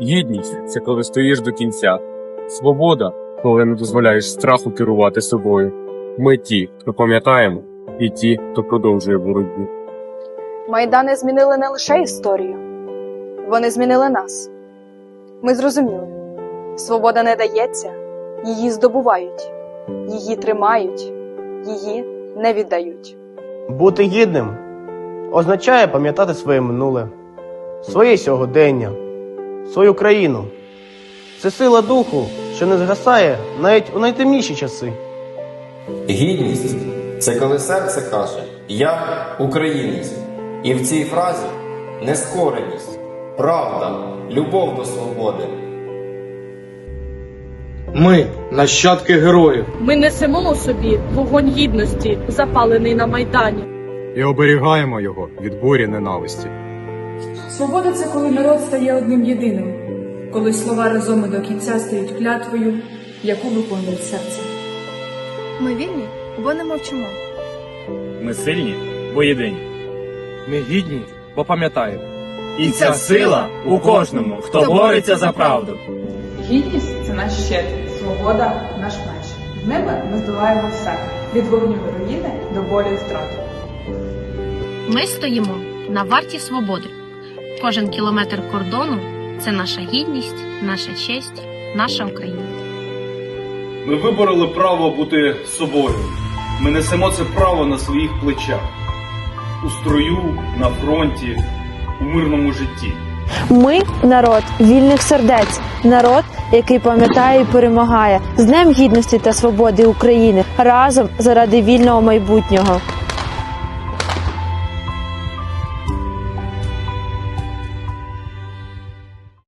Гідність це коли стоїш до кінця. Свобода, коли не дозволяєш страху керувати собою. Ми ті, хто пам'ятаємо, і ті, хто продовжує боротьбу. Майдани змінили не лише історію, вони змінили нас. Ми зрозуміли, свобода не дається, її здобувають, її тримають, її не віддають. Бути гідним означає пам'ятати своє минуле, своє сьогодення, свою країну. Це сила духу, що не згасає навіть у найтемніші часи. Гідність це коли серце каже Я українець. І в цій фразі нескореність, правда, любов до свободи. Ми нащадки героїв. Ми несемо у собі вогонь гідності, запалений на майдані. і оберігаємо його від бурі ненависті. Свобода це коли народ стає одним єдиним, коли слова разом і до кінця стають клятвою, яку виконують серце. Ми вільні, бо не мовчимо. Ми сильні, бо єдині. Ми гідні, бо пам'ятаємо. І ця сила у кожному, хто бореться за правду. Гідність це наш щит, свобода наш меч. З ними ми здолаємо все від вогню руїни до болі і втрати. Ми стоїмо на варті свободи. Кожен кілометр кордону це наша гідність, наша честь, наша Україна. Ми вибороли право бути собою. Ми несемо це право на своїх плечах. У строю, на фронті, у мирному житті. Ми народ вільних сердець, народ, який пам'ятає і перемагає з Днем гідності та свободи України разом заради вільного майбутнього.